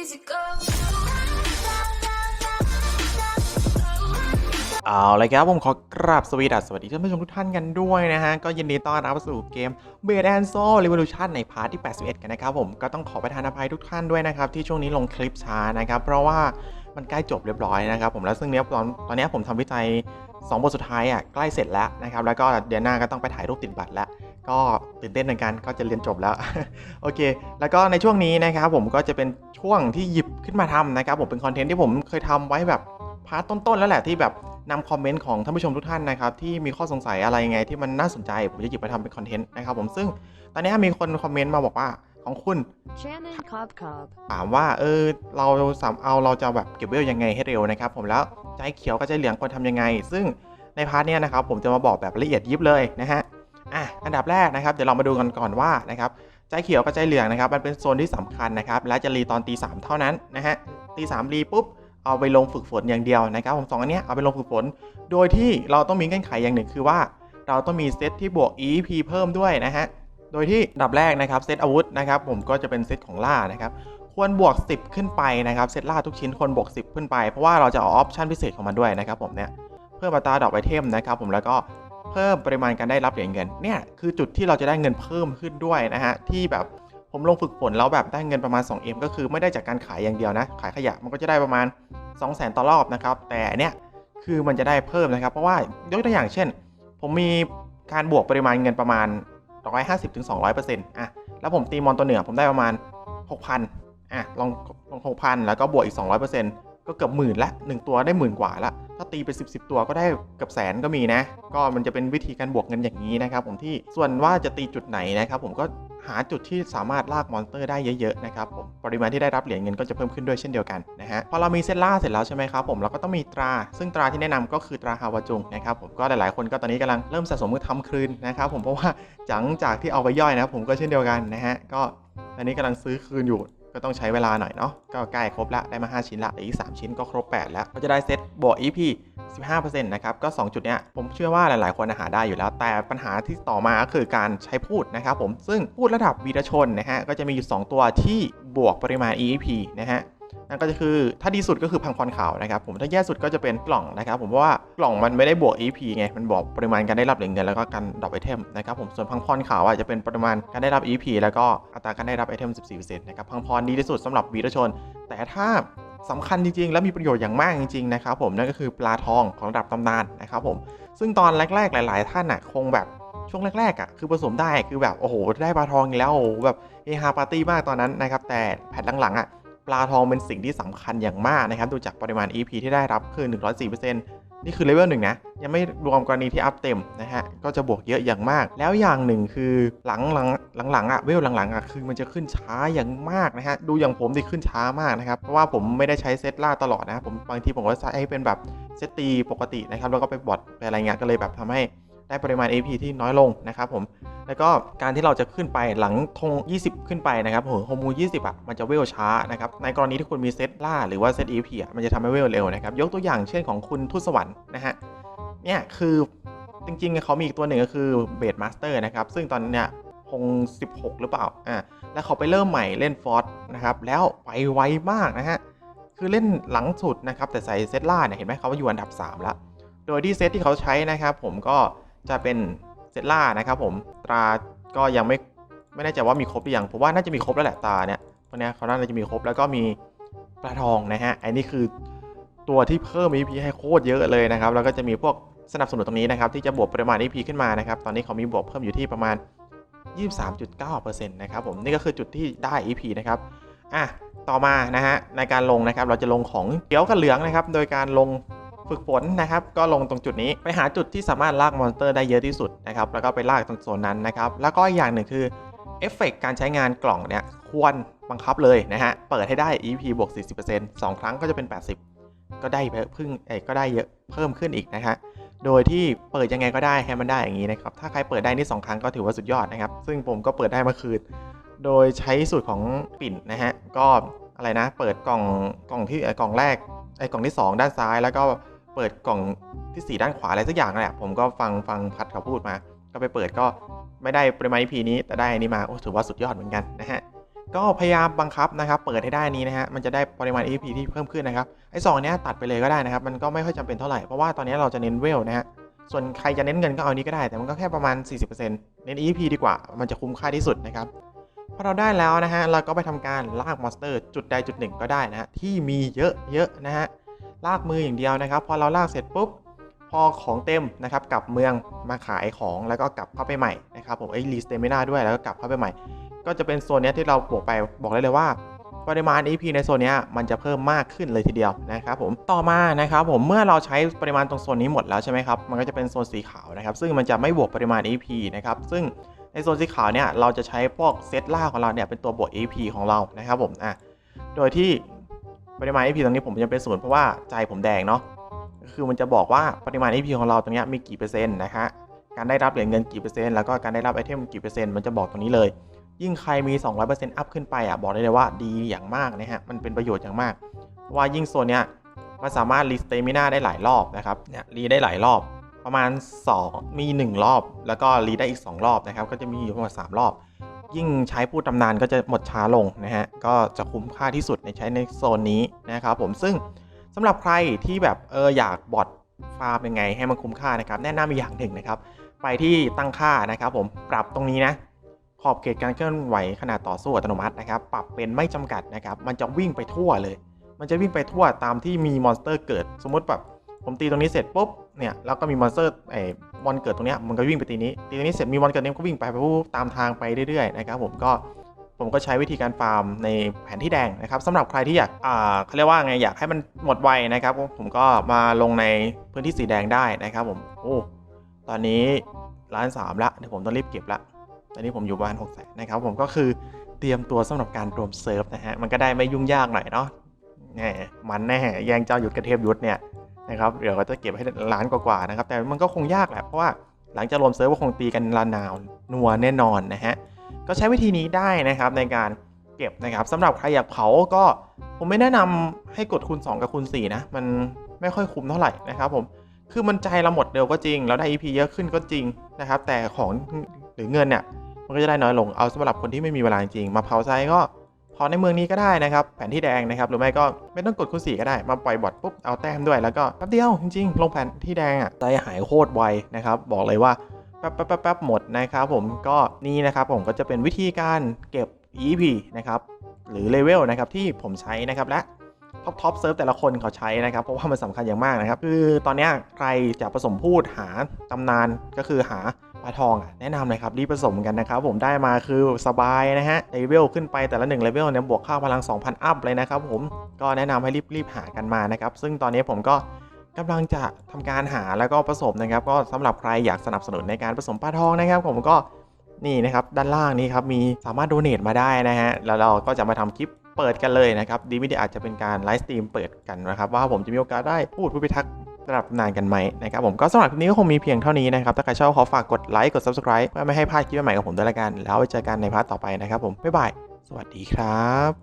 easy go. เอาเลยครับผมขอกราบสวีดัสสวัสดีท่านผู้ชมทุกท่านกันด้วยนะฮะ ก็ยินดีต้อนรับสู่เกม b e d and Soul Revolution ในพาร์ทที่ 81 กันนะครับผมก็ต้องขอประทานอภัยทุกท่านด้วยนะครับ ที่ช่วงนี้ลงคลิปช้านะครับ เพราะว่ามันใกล้จบเรียบร้อยนะครับผมแล้วซึ่งเนี้ยตอนตอนเนี้ยผมทำวิจัย 2 บทสุดท้ายอะใกล้เสร็จแล้วนะครับ แล้วก็เดือนหน้าก็ต้องไปถ่ายรูปติดบัตรแล้ว ก็ตื่นเต้นเหมือนกันก็จะเรียนจบแล้ว โอเค แล้วก็ในช่วงนี้นะครับผมก็จะเป็นช่วงที่หยิบขึ้นมาทำนะครับผมเป็นคอนเทนต์ที่ผมเคยทำไว้แบบพาร์ทต้นๆ แล้วแหละที่แบบนำคอมเมนต์ของท่านผู้ชมทุกท่านนะครับที่มีข้อสงสัยอะไรยังไงที่มันน่าสนใจ ผมจะหยิบมาทำเป็นคอนเทนต์นะครับผมซึ่งตอนนี้มีคนคอมเมนต์มาบอกว่าของคุณ Shannon Cobb Cobb. ถามว่าเออเราสามเอาเราจะแบบเก็บเวลยังไงให้เร็วนะครับผมแล้วใจเขียวกับใจเหลืองควรทำยังไง ซึ่งในพาร์ทเนี้ยนะครับผมจะมาบอกแบบละเอียดยิบเลยนะฮะ อันดับแรกนะครับเดี๋ยวเรามาดูกันก่อนว่านะครับใจเขียวกับใจเหลืองนะครับ มันเป็นโซนที่สำคัญนะครับและจะรีตอนตีสามเท่านั้นนะฮะตีสามรีปุ๊บเอาไปลงฝึกฝนอย่างเดียวนะครับผมสองอันเนี้ยเอาไปลงฝึกฝน โดยที่เราต้องมีเงื่อนไขอย่างหนึ่งคือว่า เราต้องมีเซตที่บวก EP เพิ่มด้วยนะฮะโดยที่ดับแรกนะครับเซตอาวุธนะครับผมก็จะเป็นเซตของล่านะครับควรบวก 10 ขึ้นไปนะครับเซตล่าทุกชิ้นควรบวก 10 ขึ้นไปเพราะว่าเราจะเอาออปชั่นพิเศษของมันด้วยนะครับผมเนี่ยเพิ่มอัตราดอกไอเทมนะครับผมแล้วก็ เพิ่มปริมาณการได้รับเหรียญเงินเนี่ยคือจุดที่เราจะได้เงินเพิ่มขึ้นด้วยนะฮะที่แบบผมลงฝึกฝนแล้วแบบได้เงินประมาณ 2M ก็คือไม่ได้จากการขายอย่างเดียวนะ ขายขยะมันก็จะได้ประมาณ 200,000ต่อรอบนะครับ แต่เนี่ยคือมันจะได้เพิ่มนะครับ เพราะว่ายกตัวอย่างเช่น ผมมีการบวกปริมาณเงินประมาณ 150ถึง200%อะแล้วผมตีมอนตัวเหนือผมได้ประมาณ 6,000อะลองลอง6,000 แล้วก็บวกอีก 200% ก็เกือบหมื่นละ1ตัวได้หมื่นกว่าละถ้าตีไป10 10ตัวก็ได้เกือบแสนก็มีนะ ก็มันจะเป็นวิธีการบวกเงินอย่างนี้นะครับผมที่ส่วนว่าจะตีจุดไหนนะครับผมก็หาจุดที่สามารถลากมอนสเตอร์ได้เยอะๆนะครับผมปริมาณที่ได้รับเหรียญเงินก็จะเพิ่มขึ้นด้วยเช่นเดียวกันนะฮะพอเรามีเซตล่าเสร็จแล้วใช่ไหมครับผมเราก็ต้องมีตรา ซึ่งตราที่แนะนำก็คือตราฮาวาจุงนะครับผมก็หลายๆคนก็ตอนนี้กำลังเริ่มสะสมมือทำคืนนะครับผมเพราะว่าหลังจากที่เอาไปย่อยนะครับผมก็เช่นเดียวกันนะฮะก็ตอนนี้กำลังซื้อคืนอยู่ ก็ต้องใช้เวลาหน่อยเนาะก็ใกล้ครบแล้วได้มา 5 ชิ้นละออีก 3 ชิ้นก็ครบ 8 แล้ว ก็จะได้เซตบวก EP 15%นะครับ ก็ 2 จุดเนี้ยผมเชื่อว่าหลาย ๆ คนหาได้อยู่แล้ว แต่ปัญหาที่ต่อมาก็คือการใช้พูดนะครับผมซึ่งพูดระดับวีรชนนะฮะก็จะมีอยู่ 2 ตัวที่บวกปริมาณ EP นะฮะ นั่นก็จะคือถ้าดีสุดก็คือพังพรขาวนะครับผมถ้าแย่สุดก็จะเป็นกล่องนะครับผมเพราะว่ากล่องมันไม่ได้บวก EP ไงมันบอกปริมาณการได้รับเหรียญเงินแล้วก็การดรอปไอเทมนะครับผมส่วนพังพรขาวอะจะเป็นปริมาณการได้รับ EP แล้วก็อัตราการได้รับไอเทม 14%นะครับพังพรดีที่สุดสำหรับวีรชน แต่ถ้าสำคัญจริงๆ และมีประโยชน์อย่างมากจริงๆนะครับผมนั่นก็คือปลาทองของระดับตำนานนะครับผมซึ่งตอนแรกๆ หลาย ๆ ท่านอะคงแบบช่วงแรกๆอะคือผสมได้คือแบบโอ้โหได้ปลาทองอีกแล้วโอ้โหแบบเฮฮาปาร์ตี้มากตอนนั้นนะครับแต่แพทหลังๆอะ ลาทองเป็นสิ่งที่สำคัญอย่างมากนะครับ ดูจากปริมาณ EP ที่ได้รับคือ 104%นี่คือเลเวลหนึ่งนะ ยังไม่รวมกรณีที่อัพเต็มนะฮะ ก็จะบวกเยอะอย่างมาก แล้วอย่างหนึ่งคือหลังหลังหลังหลังๆอะเวลหลังๆอะคือมันจะขึ้นช้าอย่างมากนะฮะ ดูอย่างผมดิขึ้นช้ามากนะครับ เพราะว่าผมไม่ได้ใช้เซตล่าตลอดนะผมบางทีผมก็ใช้ให้เป็นแบบเซตตีปกตินะครับ แล้วก็ไปบอทไปอะไรเงี้ยก็เลยแบบทำให้ ได้ปริมาณ AP ที่น้อยลงนะครับผม แล้วก็การที่เราจะขึ้นไปหลังธง 20 ขึ้นไปนะครับโฮมู20อะมันจะเวลช้านะครับในกรณีที่คุณมีเซตล่าหรือว่าเซต EP อะมันจะทำให้เวลเร็วนะครับยกตัวอย่างเช่นของคุณทูตสวรรค์นะฮะเนี่ยคือจริงๆเขามีอีกตัวหนึ่งก็คือเบดมาสเตอร์นะครับซึ่งตอนเนี้ยคง 16 หรือเปล่า อ่า แล้วเขาไปเริ่มใหม่เล่นฟอร์สนะครับ แล้วไปไวมากนะฮะ คือเล่นหลังสุดนะครับ แต่ใส่เซตล่าเนี่ย เห็นไหมเขาว่าอยู่อันดับ 3 แล้ว โดยที่เซตที่เขาใช้นะครับ ผมก็ จะเป็นเซตล่านะครับผมตราก็ยังไม่ไม่แน่ใจว่ามีครบหรือยังผมว่าน่าจะมีครบแล้วแหละตาเนี่ยพวกนี้เขาน่าจะมีครบแล้วก็มีปลาทองนะฮะไอ้นี่คือตัวที่เพิ่ม EP ให้โคตรเยอะเลยนะครับแล้วก็จะมีพวกสนับสนุนตรงนี้นะครับที่จะบวกปริมาณ EP ขึ้นมานะครับตอนนี้เขามีบวกเพิ่มอยู่ที่ประมาณ 23.9%นะครับผมนี่ก็คือจุดที่ได้ EP นะครับอะต่อมานะฮะในการลงนะครับเราจะลงของเขียวกับเหลืองนะครับโดยการลง ฝึกฝนนะครับก็ลงตรงจุดนี้ไปหาจุดที่สามารถลากมอนสเตอร์ได้เยอะที่สุดนะครับแล้วก็ไปลากตรงโซนนั้นนะครับแล้วก็อีกอย่างหนึ่งคือเอฟเฟกการใช้งานกล่องเนี่ยควรบังคับเลยนะฮะเปิดให้ได้ EP บวก 40% 2 ครั้งก็จะเป็น 80 ก็ได้เพิ่มพึ่งเอ้ก็ได้เยอะเพิ่มขึ้นอีกนะฮะโดยที่เปิดยังไงก็ได้ให้มันได้อย่างนี้นะครับถ้าใครเปิดได้นี่สองครั้งก็ถือว่าสุดยอดนะครับซึ่งผมก็เปิดได้เมื่อคืนโดยใช้สูตรของปิ่นนะฮะก็อะไรนะ เปิดกล่องกล่องที่กล่องแรกไอ้กล่องที่สองด้านซ้ายแล้วก็ เปิดกล่องที่ 4 ด้านขวาอะไรสักอย่างนั่นแหละผมก็ฟังฟังพัดเขาพูดมา ก็ไปเปิดก็ไม่ได้ปริมาณ EP นี้แต่ได้อันนี้มาโอ้ถือว่าสุดยอดเหมือนกันนะฮะก็พยายามบังคับนะครับ เปิดให้ได้นี้นะฮะมันจะได้ปริมาณ EP ที่เพิ่มขึ้นนะครับไอ้สองเนี้ยตัดไปเลยก็ได้นะครับ มันก็ไม่ค่อยจำเป็นเท่าไหร่เพราะว่าตอนนี้เราจะเน้นเวลนะฮะส่วนใครจะเน้นเงินก็เอานี้ก็ได้แต่มันก็แค่ประมาณ 40%เน้น EP ดีกว่า มันจะคุ้มค่าที่สุดนะครับพอเราได้แล้วนะฮะเราก็ไปทำการลากมอนสเตอร์จุดใดจุดหนึ่งก็ได้นะฮะที่มีเยอะๆนะฮะ ลากมืออย่างเดียวนะครับ พอเราลากเสร็จปุ๊บพอของเต็มนะครับกลับเมืองมาขายของแล้วก็กลับเข้าไปใหม่นะครับผมไอ้รีสเตมินาด้วยแล้วก็กลับเข้าไปใหม่ ก็จะเป็นโซนนี้ที่เราบวกไปบอกได้เลยว่าปริมาณ EP ในโซนนี้มันจะเพิ่มมากขึ้นเลยทีเดียวนะครับผมต่อมานะครับผมเมื่อเราใช้ปริมาณตรงโซนนี้หมดแล้วใช่ไหมครับมันก็จะเป็นโซนสีขาวนะครับซึ่งมันจะไม่บวกปริมาณ EP นะครับซึ่งในโซนสีขาวเนี่ยเราจะใช้พวกเซตล่าของเราเนี่ยเป็นตัวบวก EP ของเรานะครับผมอะโดยที่ ปริมาณ EP ตรงนี้ผมจะเป็นศูนย์เพราะว่าใจผมแดงเนาะคือมันจะบอกว่าปริมาณ EP ของเราตรงนี้มีกี่เปอร์เซ็นต์นะฮะการได้รับเหรียญเงินกี่เปอร์เซ็นต์แล้วก็การได้รับไอเทมกี่เปอร์เซ็นต์มันจะบอกตรงนี้เลย ยิ่งใครมี 200%อัพขึ้นไปอะบอกได้เลยว่าดีอย่างมากนะฮะมันเป็นประโยชน์อย่างมากว่ายิ่งโซนเนี้ยมันสามารถรีสเตมินาได้หลายรอบนะครับเนี่ยรีได้หลายรอบประมาณ 2 มี 1 รอบ แล้วก็รีได้อีก 2 รอบนะครับ ก็จะมีอยู่ประมาณ3รอบ ยิ่งใช้พูดตำนานก็จะหมดช้าลงนะฮะ ก็จะคุ้มค่าที่สุดในใช้ในโซนนี้นะครับผม ซึ่งสำหรับใครที่แบบเอออยากบอทฟาร์มยังไงให้มันคุ้มค่านะครับ แนะนำอีกอย่างหนึ่งนะครับ ไปที่ตั้งค่านะครับผมปรับตรงนี้นะ ขอบเขตการเคลื่อนไหวขนาดต่อสู้อัตโนมัตินะครับ ปรับเป็นไม่จำกัดนะครับ มันจะวิ่งไปทั่วเลย มันจะวิ่งไปทั่วตามที่มีมอนสเตอร์เกิด สมมติแบบผมตีตรงนี้เสร็จปุ๊บเนี่ยแล้วก็มีมอนสเตอร์ไอ้ มอนเกิดตรงเนี้ยมันก็วิ่งไปตีนี้ตีตรงนี้เสร็จมีมอนเกิดเนี้ยก็วิ่งไปไปตามทางไปเรื่อยๆนะครับผมก็ผมก็ใช้วิธีการฟาร์มในแผนที่แดงนะครับสำหรับใครที่อยากอ่าเขาเรียกว่าไงอยากให้มันหมดไวนะครับ ผมก็มาลงในพื้นที่สีแดงได้นะครับ ผมโอ้ตอนนี้ล้านสามละเดี๋ยวผมต้องรีบเก็บละตอนนี้ผมอยู่ประมาณ6แสนนะครับ ผมก็คือเตรียมตัวสำหรับการรวมเซิร์ฟนะฮะมันก็ได้ไม่ยุ่งยากหน่อยเนาะแหมมันแน่แย่งเจ้าหยุทธกระเทพยุทธเนี่ย นะครับเดี๋ยวก็จะเก็บให้ล้านกว่าๆนะครับ แต่มันก็คงยากแหละเพราะว่าหลังจากรวมเซิร์ฟก็คงตีกันลานาวนัวแน่นอนนะฮะก็ใช้วิธีนี้ได้นะครับในการเก็บนะครับสำหรับใครอยากเผาก็ผมไม่แนะนำให้กดคูณ2กับคูณ4นะมันไม่ค่อยคุ้มเท่าไหร่นะครับผมคือมันใจเราหมดเร็วก็จริง แล้วได้ EP เยอะขึ้นก็จริงนะครับแต่ของหรือเงินเนี่ยมันก็จะได้น้อยลงเอาสำหรับคนที่ไม่มีเวลาจริงมาเผาใจก็ เผาในเมืองนี้ก็ได้นะครับ แผนที่แดงนะครับ หรือไม่ก็ไม่ต้องกดคูณสีก็ได้ มาปล่อยบอทปุ๊บ เอาแต้มด้วย แล้วก็แป๊บเดียวจริงๆ ลงแผนที่แดงอะใจหายโคตรไวนะครับ บอกเลยว่าแป๊บแป๊บแป๊บบหมดนะครับผม ก็นี่นะครับผมก็จะเป็นวิธีการเก็บ EP นะครับ หรือเลเวลนะครับที่ผมใช้นะครับ และท็อปท็อปเซิร์ฟแต่ละคนเขาใช้นะครับ เพราะว่ามันสำคัญอย่างมากนะครับ คือตอนนี้ใครจะผสมพูดหาตำนานก็คือหาาทองแนะนำเลยครับรีบผสมกันนะครับผมได้มาคือสบายนะฮะเลเวลขึ้นไปแต่ละ1เลเวลเนี่ยบวกค่าพลัง 2,000 อัพเลยนะครับผมก็แนะนำให้รีบรีบหากันมานะครับซึ่งตอนนี้ผมก็กำลังจะทำการหาแล้วก็ผสมนะครับ ก็สำหรับใครอยากสนับสนุนในการผสมปลาทองนะครับ ผมก็นี่นะครับด้านล่างนี้ครับมีสามารถโดเน a มาได้นะฮะแล้วเราก็จะมาทำคลิปเปิดกันเลยนะครับดีไม่ดีอาจจะเป็นการไลฟ์สตรีมเปิดกันนะครับ ว่าผมจะมีโอกาสได้พูดผู้พิทัก ษ์ระดับนานกันไหมนะครับผมก็สำหรับคลิปนี้ก็คงมีเพียงเท่านี้นะครับถ้าใครชอบขอฝากกดไลค์กด subscribe เพื่อไม่ให้พลาดคลิปใหม่ๆของผมด้วยละกัน แล้วไว้เจอกันในพาร์ทต่อไปนะครับผมบ๊ายบายสวัสดีครับ